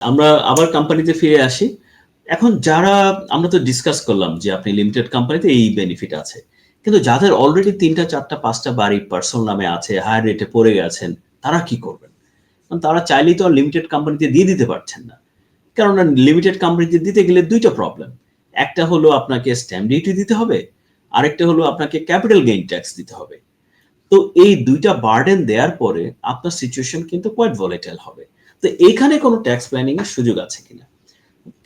আমরা আবার কোম্পানিতে ফিরে আসি। এখন যারা, আমরা তো ডিসকাস করলাম যে আপনি লিমিটেড কোম্পানিতে এই বেনিফিট আছে। কিন্তু যাদের অলরেডি তিনটা, চারটা, পাঁচটা বাড়ি পার্সোনাল নামে আছে হায়ার রেটে পড়ে গেছেন, তারা কি করবেন? কারণ তারা চাইলেই তো আর লিমিটেড কোম্পানিতে দিয়ে দিতে পারছেন না। কেননা লিমিটেড কোম্পানিতে দিতে গেলে দুইটা প্রবলেম একটা হলো আপনাকে স্ট্যাম্প ডিউটি দিতে হবে, আরেকটা হলো আপনাকে ক্যাপিটাল গেইন ট্যাক্স দিতে হবে। তো এই দুইটা বার্ডেন দেওয়ার পরে আপনার সিচুয়েশন কিন্তু কোয়াইট ভলেটাইল হবে। তো এইখানে কোনো ট্যাক্স প্ল্যানিং এর সুযোগ আছে কিনা?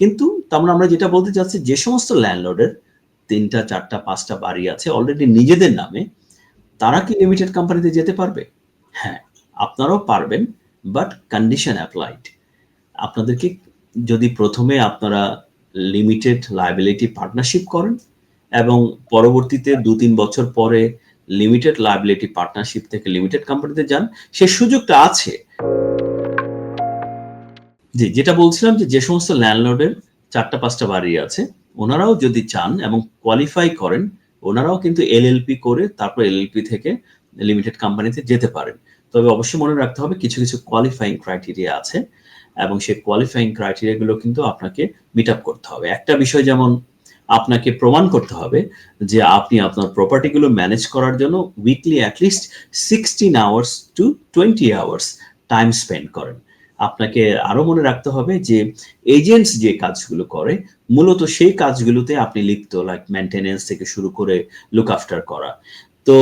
কিন্তু তার আমরা যেটা বলতে চাচ্ছি, যে সমস্ত ল্যান্ডলর্ডের তিনটা, চারটা, পাঁচটা বাড়ি আছে অলরেডি নিজেদের নামে, তারা কি লিমিটেড কোম্পানিতে যেতে পারবে? হ্যাঁ আপনারাও পারবেন বাট কন্ডিশন অ্যাপ্লাইড আপনাদেরকে যদি প্রথমে আপনারা লিমিটেড লাইবিলিটি পার্টনারশিপ করেন এবং পরবর্তীতে দু, তিন বছর পরে লিমিটেড লাইবিলিটি পার্টনারশিপ থেকে লিমিটেড কোম্পানিতে যান, সে সুযোগটা আছে। জি, যেটা বলছিলাম যে যে সমস্ত ল্যান্ডলর্ডের চারটা পাঁচটা বাড়ি আছে, ওনারাও যদি চান এবং কোয়ালিফাই করেন, ওনারাও কিন্তু এলএলপি করে তারপর এলএলপি থেকে লিমিটেড কোম্পানিতে যেতে পারেন। তবে অবশ্যই মনে রাখতে হবে, কিছু কিছু কোয়ালিফাইং ক্রাইটেরিয়া আছে এবং সেই কোয়ালিফাইং ক্রাইটেরিয়া গুলো কিন্তু আপনাকে মিট আপ করতে হবে। একটা বিষয় যেমন আপনাকে প্রমাণ করতে হবে যে, আপনি আপনার প্রপার্টিগুলো ম্যানেজ করার জন্য weekly at least sixteen hours to twenty hours time spend করেন। আপনাকে আরও মনে রাখতে হবে যে এজেন্টস যে কাজগুলো করে, মূলত সেই কাজগুলোতে আপনি লিপ্ত লাইক মেনটেনেন্স থেকে শুরু করে লুক আফটার করা। তো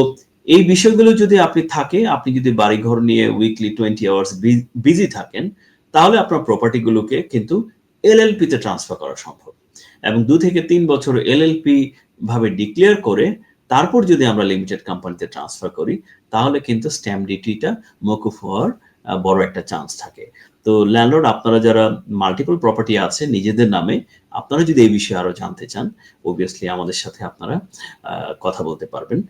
এই বিষয়গুলো যদি আপনি থাকে, আপনি যদি বাড়িঘর নিয়ে উইকলি টোয়েন্টি আওয়ার্স বিজি থাকেন, তাহলে আপনার প্রপার্টিগুলোকে কিন্তু এলএলপি তে ট্রান্সফার করা সম্ভব। এবং দু থেকে তিন বছর এলএলপি ভাবে ডিক্লেয়ার করে, তারপর যদি আমরা লিমিটেড কোম্পানিতে ট্রান্সফার করি, তাহলে কিন্তু স্ট্যাম্প ডিউটিটা মকুফ হওয়ার বড় একটা চান্স থাকে। তো ল্যান্ডলর্ড আপনারা যারা মাল্টিপল প্রপার্টি আছে নিজেদের নামে আপনারা যদি এই বিষয়ে আরও জানতে চান অবভিয়াসলি আমাদের সাথে আপনারা কথা বলতে পারবেন।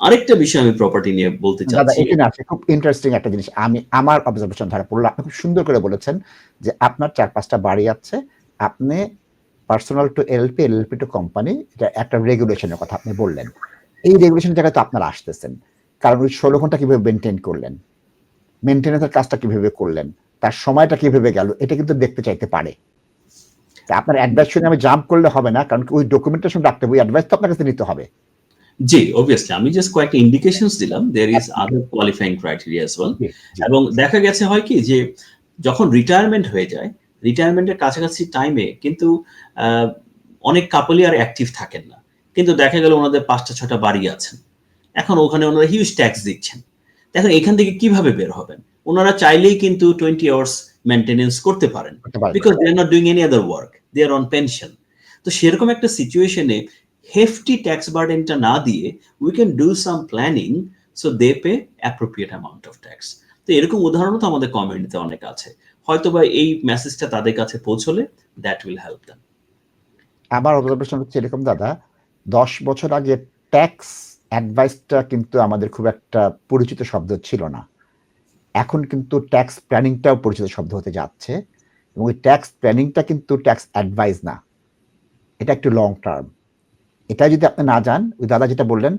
আরেকটা বিষয় আমি প্রপার্টি নিয়ে বলতে চাচ্ছি এখানে আছে খুব ইন্টারেস্টিং একটা জিনিস। আমি আমার অবজারভেশন ধরা পড়ল। আপনি খুব সুন্দর করে বলেছেন যে আপনার চার পাঁচটা বাড়ি আছে। আপনি personal to LP LP to company এটা একটা রেগুলেশনের কথা আপনি বললেন। এই রেগুলেশন জায়গায় তো আপনারা আসতেছেন। কারণ ওই ষোলো ঘণ্টা কীভাবে মেনটেন করলেন? মেনটেন্যান্সের কাজটা কীভাবে করলেন? তার সময়টা কীভাবে গেল? এটা কিন্তু দেখতে চাইতে পারে। আপনার অ্যাডভাইস শুনে আমি জাম্প করলে হবে না কারণ ওই ডকুমেন্টেশন রাখতে হবে ওই অ্যাডভাইস তো আপনার কাছে নিতে হবে। জি অবভিয়াসলি আমি জাস্ট কয়েকটা ইন্ডিকেশনস দিলাম। There is other qualifying criteria as well এবং দেখা গেছে হয় কি যে যখন রিটায়ারমেন্ট হয়ে যায় রিটায়ারমেন্টের কাছাকাছি টাইমে কিন্তু অনেক কাপলই আর অ্যাক্টিভ থাকেন না। কিন্তু দেখা গেল ওনাদের পাঁচটা ছটা বাড়ি আছেন। এখন ওখানে ওনারা হিউজ ট্যাক্স দিচ্ছেন। দেখেন এখান থেকে কীভাবে বের হবেন? ওনারা চাইলেই কিন্তু টোয়েন্টি আওয়ার্স মেনটেনেন্স করতে পারেন because they are not doing any other work they are on pension তো সেরকম একটা সিচুয়েশনে হেফটি ট্যাক্স বার্ডেনটা না দিয়ে we can do some planning so they pay appropriate amount of tax তো এরকম উদাহরণও তো আমাদের কমিউনিটিতে অনেক আছে। হয়তো বা এই মেসেজটা তাদের কাছে পৌঁছলে দ্যাট উইল হেল্প দেম আমার অবজারভেশন হচ্ছে এরকম দাদা দশ বছর আগে ট্যাক্স অ্যাডভাইসটা কিন্তু আমাদের খুব একটা পরিচিত শব্দ ছিল না। এখন কিন্তু ট্যাক্স প্ল্যানিংটাও পরিচিত শব্দ হতে যাচ্ছে এবং ওই ট্যাক্স প্ল্যানিংটা কিন্তু ট্যাক্স অ্যাডভাইস না। এটা একটু লং টার্ম এটা যদি আপনি না যান, ওই দাদা যেটা বললেন,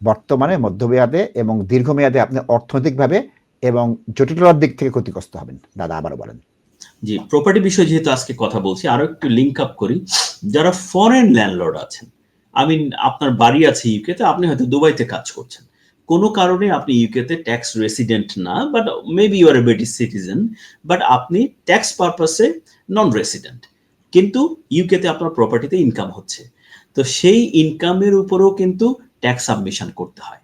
বর্তমানে মধ্যমেয়াদে এবং দীর্ঘমেয়াদে আপনি অর্থনৈতিকভাবে এবং জটিলতার দিক থেকে ক্ষতিগ্রস্ত হবেন। দাদা আবারও বলেন। জি প্রপার্টি বিষয়ে যেহেতু আজকে কথা বলছি, আরও একটু লিঙ্ক আপ করি। যারা ফরেন ল্যান্ডলর্ড আছেন আমি আপনার বাড়ি আছে ইউকেতে আপনি হয়তো দুবাইতে কাজ করছেন। কোনো কারণে আপনি ইউকেতে ট্যাক্স রেসিডেন্ট না but maybe you're a British citizen but আপনি ট্যাক্স পারপাসে নন রেসিডেন্ট কিন্তু ইউকেতে আপনার প্রপার্টিতে ইনকাম হচ্ছে। তো সেই ইনকামের উপরেও কিন্তু ট্যাক্স সাবমিশন করতে হয়।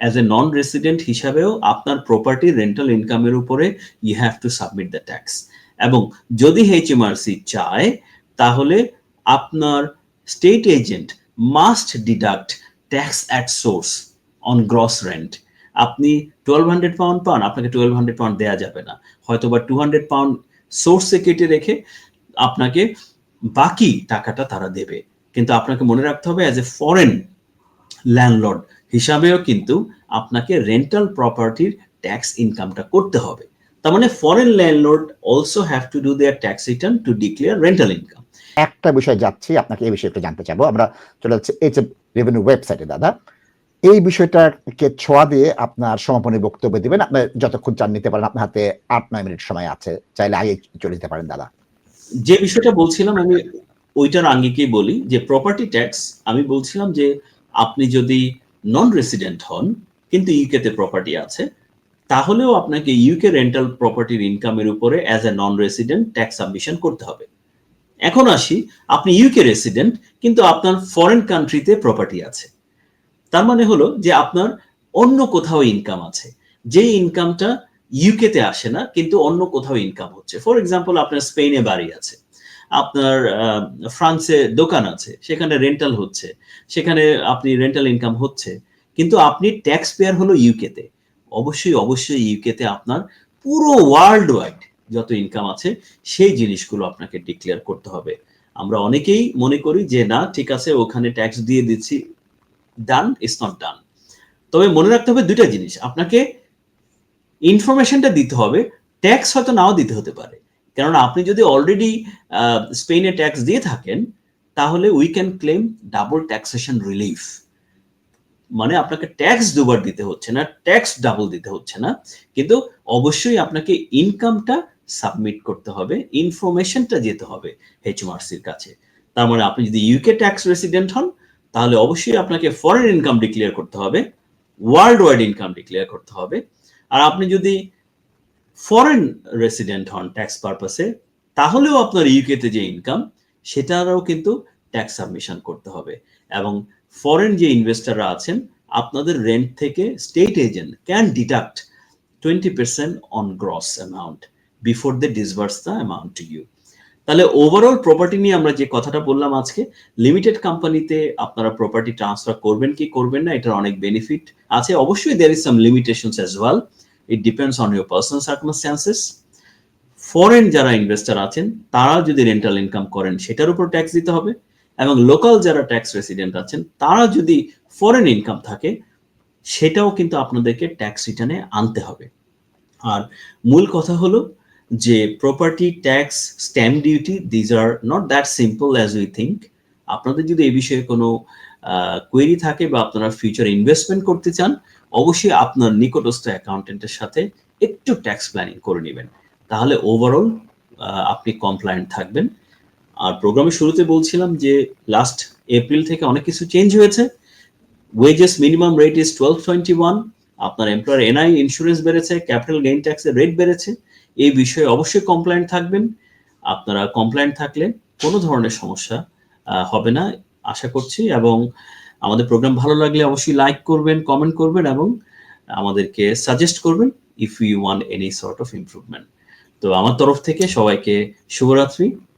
অ্যাজ এ নন রেসিডেন্ট হিসাবেও আপনার প্রপার্টি রেন্টাল ইনকামের উপরে you have to submit the tax এবং যদি এইচএমআরসি চায়, তাহলে আপনার estate agent must deduct tax at source on gross rent আপনি টুয়েলভ হান্ড্রেড পাউন্ড পান, আপনাকে টুয়েলভ হান্ড্রেড পাউন্ড দেওয়া যাবে না। হয়তো বা টু হান্ড্রেড পাউন্ড সোর্সে কেটে রেখে আপনাকে বাকি টাকাটা তারা দেবে। কিন্তু আপনাকে মনে রাখতে হবে অ্যাজ এ ফরেন ল্যান্ডলর্ড হিসাবেও কিন্তু আপনাকে রেন্টাল প্রপার্টির ট্যাক্স ইনকামটা করতে হবে। তার মানে foreign landlord also have to do their tax return to declare rental income একটা বিষয় যাচ্ছি আপনাকে এই বিষয়ে একটু জানতে চাবো। আমরা চলে যাচ্ছি এইচ রেভিনিউ ওয়েবসাইটে দাদা। এই বিষয়টাকে ছোঁয়া দিয়ে আপনার সমাপনী বক্তব্য দিবেন। আপনি যতক্ষণ চান নিতে পারেন আপনার হাতে আট নয় মিনিট সময় আছে। চাইলে আগে চলে যেতে পারেন দাদা। যে বিষয়টা বলছিলাম আমি ওইটার আঙ্গিকেই বলি যে প্রপার্টি ট্যাক্স আমি বলছিলাম যে আপনি যদি নন রেসিডেন্ট হন কিন্তু ইউকেতে প্রপার্টি আছে তাহলেও আপনাকে ইউকে রেন্টাল প্রপার্টির ইনকামের উপরে as a non resident tax submission করতে হবে। এখন আসি, আপনি ইউকে রেসিডেন্ট কিন্তু আপনার ফরেন কান্ট্রিতে প্রপার্টি আছে। তার মানে হলো যে আপনার অন্য কোথাও ইনকাম আছে। যে ইনকামটা ইউকেতে আসে না, কিন্তু অন্য কোথাও ইনকাম হচ্ছে। ফর এক্সাম্পল আপনার স্পেনে বাড়ি আছে। আপনার ফ্রান্সে দোকান আছে, সেখানে রেন্টাল হচ্ছে। সেখানে আপনি রেন্টাল ইনকাম হচ্ছে। কিন্তু আপনি ট্যাক্স পেয়ার হলো ইউকেতে অবশ্যই অবশ্যই ইউকেতে আপনার পুরো ওয়ার্ল্ড ওয়াইড যত ইনকাম আছে, সেই জিনিসগুলো আপনাকে ডিক্লেয়ার করতে হবে। আমরা অনেকেই মনে করি যে, না, ঠিক আছে, ওখানে ট্যাক্স দিয়ে দিচ্ছি ডান ইটস নট ডান তবে মনে রাখতে হবে দুইটা জিনিস। আপনাকে ইনফরমেশনটা দিতে হবে ট্যাক্স হয়তো নাও দিতে হতে পারে। কেননা আপনি যদি অলরেডি স্পেনে ট্যাক্স দিয়ে থাকেন, তাহলে we can claim double taxation relief মানে আপনাকে ট্যাক্স দুবার দিতে হচ্ছে না ট্যাক্স ডাবল দিতে হচ্ছে না, কিন্তু অবশ্যই আপনাকে ইনকামটা সাবমিট করতে হবে ইনফরমেশনটা যেতে হবে এইচএমআরসির কাছে। তার মানে আপনি যদি ইউকে ট্যাক্স রেসিডেন্ট হন, তাহলে অবশ্যই আপনাকে ফরেন ইনকাম ডিক্লেয়ার করতে হবে ওয়ার্ল্ড ওয়াইড ইনকাম ডিক্লেয়ার করতে হবে। আর আপনি যদি ফরেন রেসিডেন্ট হন ট্যাক্স পারপাসে তাহলেও আপনার ইউকেতে যে ইনকাম সেটারও কিন্তু ট্যাক্স সাবমিশন করতে হবে। এবং ফরেন যে ইনভেস্টররা আছেন, আপনাদের রেন্ট থেকে estate agent can deduct twenty percent on gross amount before they disburse the amount to you তাহলে ওভারঅল প্রপার্টি নিয়ে আমরা যে কথাটা বললাম আজকে লিমিটেড কোম্পানিতে আপনারা প্রপার্টি ট্রান্সফার করবেন কি করবেন না, এটার অনেক বেনিফিট আছে। অবশ্যই there is some limitations as well it depends on your personal circumstances foreign যারা ইনভেস্টার আছেন তারা যদি রেন্টাল ইনকাম করেন, সেটার উপর ট্যাক্স দিতে হবে। এবং লোকাল যারা ট্যাক্স রেসিডেন্ট আছেন, তারা যদি ফরেন ইনকাম থাকে, সেটাও কিন্তু আপনাদেরকে ট্যাক্স রিটার্নে আনতে হবে। আর মূল কথা হলো যে property tax stamp duty these are not that simple as we think আপনাদের যদি এ বিষয়ে কোনো কোয়েরি থাকে বা আপনারা ফিউচার ইনভেস্টমেন্ট করতে চান, অবশ্যই আপনার নিকটস্থ অ্যাকাউন্টেন্টের সাথে একটু ট্যাক্স প্ল্যানিং করে নেবেন। তাহলে ওভারঅল আপনি কমপ্লায়েন্ট থাকবেন। আর প্রোগ্রামের শুরুতে বলছিলাম যে লাস্ট এপ্রিল থেকে অনেক কিছু চেঞ্জ হয়েছে। Wages minimum rate is twelve twenty one আপনার এমপ্লয়ার এনআই ইন্স্যুরেন্স বেড়েছে ক্যাপিটাল গেইন ট্যাক্সের রেট বেড়েছে, এই বিষয়ে অবশ্যই কমপ্লায়েন্ট থাকবেন। আপনারা কমপ্লায়েন্ট থাকলে কোনো ধরনের সমস্যা হবে না, আশা করছি। এবং আমাদের প্রোগ্রাম ভালো লাগলে অবশ্যই লাইক করবেন কমেন্ট করবেন এবং আমাদেরকে সাজেস্ট করবেন if you want any sort of improvement তো আমার তরফ থেকে সবাইকে শুভরাত্রি।